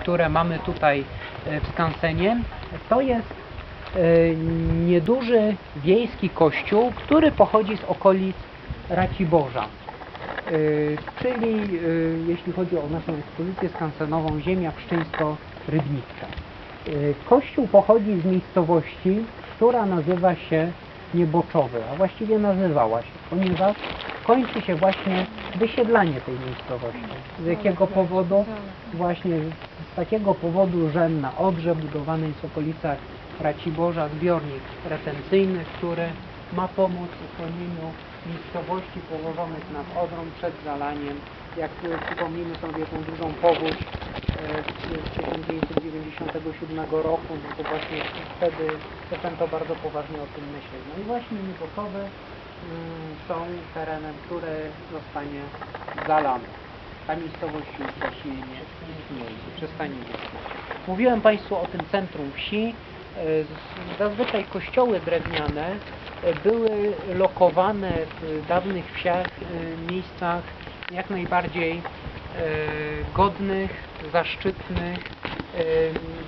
które mamy tutaj e, w skansenie, to jest e, nieduży wiejski kościół, który pochodzi z okolic Raciborza. E, Czyli jeśli chodzi o naszą ekspozycję skansenową, ziemia pszczyńsko-rybnicka. E, Kościół pochodzi z miejscowości, która nazywa się Nieboczowy, a właściwie nazywała się, ponieważ kończy się właśnie wysiedlanie tej miejscowości. Z jakiego powodu? Właśnie z takiego powodu, że na Odrze budowany jest w okolicach Raciborza zbiornik retencyjny, który ma pomóc uchronieniu miejscowości położonych nad Odrą przed zalaniem. Jak przypomnimy sobie tą dużą powódź e, z 1997 roku, no to właśnie wtedy zaczęto bardzo poważnie o tym myśleć. No i właśnie Niebokowy mm, są terenem, który zostanie zalany. Ta miejscowość już właściwie nie istnieje, przestanie istnieć. Mówiłem Państwu o tym centrum wsi. E, Zazwyczaj kościoły drewniane e, były lokowane w dawnych wsiach, e, miejscach jak najbardziej godnych, zaszczytnych,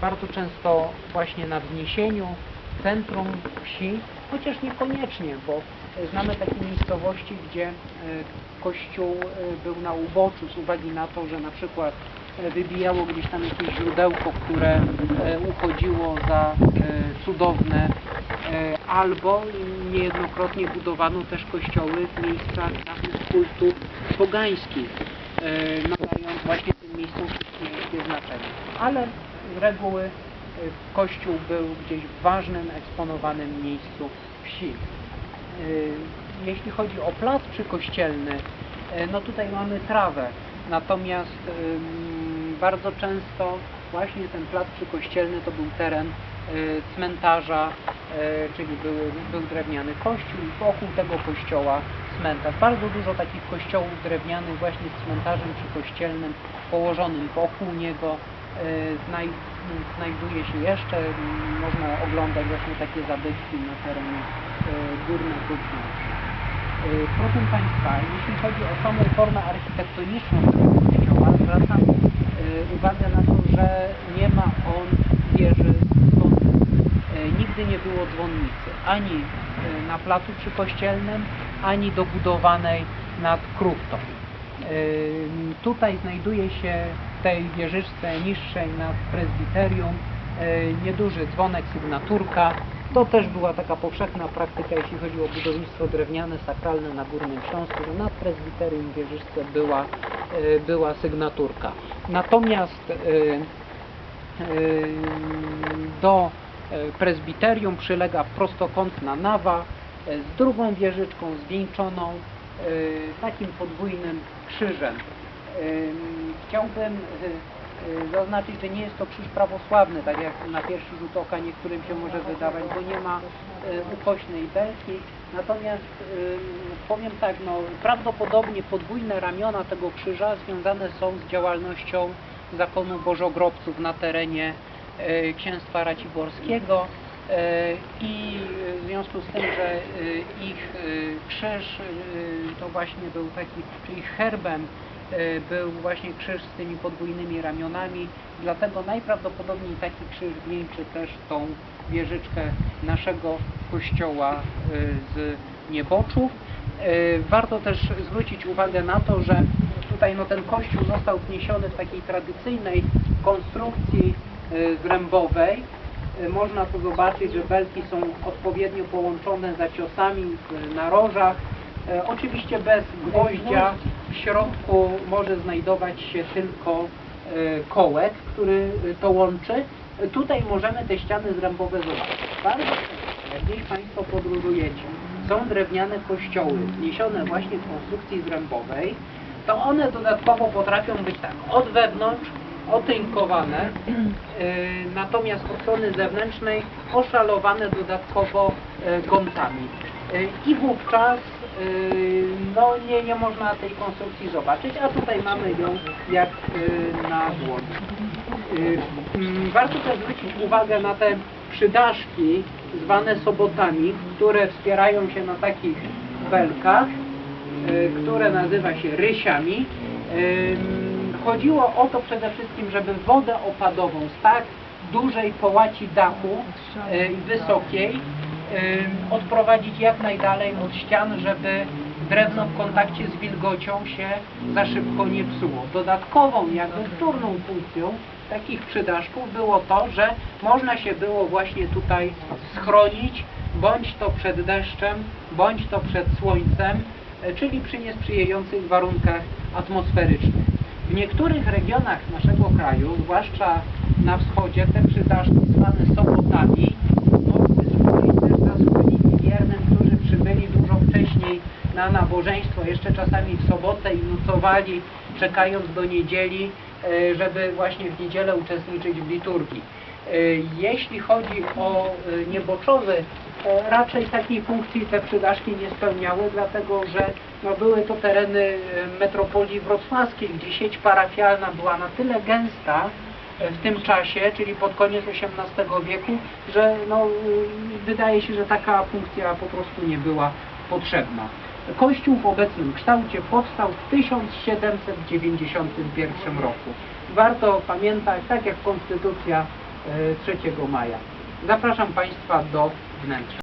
bardzo często właśnie na wzniesieniu, centrum wsi, chociaż niekoniecznie, bo znamy takie miejscowości, gdzie e, kościół e, był na uboczu z uwagi na to, że na przykład e, wybijało gdzieś tam jakieś źródełko, które uchodziło za cudowne, albo niejednokrotnie budowano też kościoły w miejscach dawnych kultów pogańskich, nadając właśnie tym miejscom chrześcijańskie znaczenie. Ale z reguły kościół był gdzieś w ważnym, eksponowanym miejscu wsi. Y, Jeśli chodzi o plac przykościelny, y, no tutaj mamy trawę, natomiast bardzo często właśnie ten plac przykościelny to był teren y, cmentarza, y, czyli były, był drewniany kościół i wokół tego kościoła cmentarz. Bardzo dużo takich kościołów drewnianych właśnie z cmentarzem przykościelnym położonym wokół niego y, znajduje się jeszcze, y, można oglądać właśnie takie zabytki na terenie y, Górnego Wzgórza. Y, Proszę Państwa, jeśli chodzi o samą formę architektoniczną tego kościoła, zwracam y, uwagę na to, że nie ma on wieży dzwonnej. Y, Nigdy nie było dzwonnicy, ani y, na placu przykościelnym, ani dobudowanej nad kruchtą. Y, Tutaj znajduje się tej wieżyczce niższej nad prezbiterium y, nieduży dzwonek sygnaturka. To też była taka powszechna praktyka, jeśli chodzi o budownictwo drewniane, sakralne na Górnym Śląsku, że nad prezbiterium w wieżyczce była, y, była sygnaturka. Natomiast y, do prezbiterium przylega prostokątna nawa z drugą wieżyczką zwieńczoną takim podwójnym krzyżem. Ym, Chciałbym y, y, zaznaczyć, że nie jest to krzyż prawosławny, tak jak na pierwszy rzut oka niektórym się może wydawać, bo nie ma y, ukośnej belki. Natomiast powiem tak, no, prawdopodobnie podwójne ramiona tego krzyża związane są z działalnością zakonu bożogrobców na terenie księstwa raciborskiego. E, I związku z tym, że e, ich e, krzyż e, to właśnie był taki, czyli herbem był właśnie krzyż z tymi podwójnymi ramionami, dlatego najprawdopodobniej taki krzyż wieńczy też tą wieżyczkę naszego kościoła z Nieboczów. Warto też zwrócić uwagę na to, że tutaj no, ten kościół został wniesiony w takiej tradycyjnej konstrukcji zrębowej, Y, Można tu zobaczyć, że belki są odpowiednio połączone zaciosami w narożach. E, Oczywiście bez gwoździa w środku może znajdować się tylko kołek, który to łączy. Tutaj możemy te ściany zrębowe zobaczyć. Bardzo jak gdzieś Państwo podróżujecie, są drewniane kościoły wniesione właśnie w konstrukcji zrębowej, to one dodatkowo potrafią być tak od wewnątrz otynkowane, yy, natomiast od strony zewnętrznej oszalowane dodatkowo yy, gąbkami. Yy, I wówczas no, nie, nie można tej konstrukcji zobaczyć, a tutaj mamy ją jak na dłoni. Mm, Warto też zwrócić uwagę na te przydaszki zwane sobotami, które wspierają się na takich belkach, które nazywa się rysiami. Chodziło o to przede wszystkim, żeby wodę opadową z tak dużej połaci dachu e, wysokiej e, odprowadzić jak najdalej od ścian, żeby drewno w kontakcie z wilgocią się za szybko nie psuło. Dodatkową, jakby wtórną funkcją takich przydaszków było to, że można się było właśnie tutaj schronić, bądź to przed deszczem, bądź to przed słońcem, e, czyli przy niesprzyjających warunkach atmosferycznych. W niektórych regionach naszego kraju, zwłaszcza na wschodzie, te przydaszki zwane sobotami mogły służyć też zasłonić wiernym, którzy przybyli dużo wcześniej na nabożeństwo, jeszcze czasami w sobotę i nocowali, czekając do niedzieli, żeby właśnie w niedzielę uczestniczyć w liturgii. E, Jeśli chodzi o e, nieboczowy, e, raczej takiej funkcji te przydaszki nie spełniały, dlatego że no, były to tereny e, metropolii wrocławskiej, gdzie sieć parafialna była na tyle gęsta e, w tym czasie, czyli pod koniec XVIII wieku, że no, wydaje się, że taka funkcja po prostu nie była potrzebna. Kościół w obecnym kształcie powstał w 1791 roku. Warto pamiętać, tak jak Konstytucja e, 3 maja. Zapraszam Państwa do wnętrza.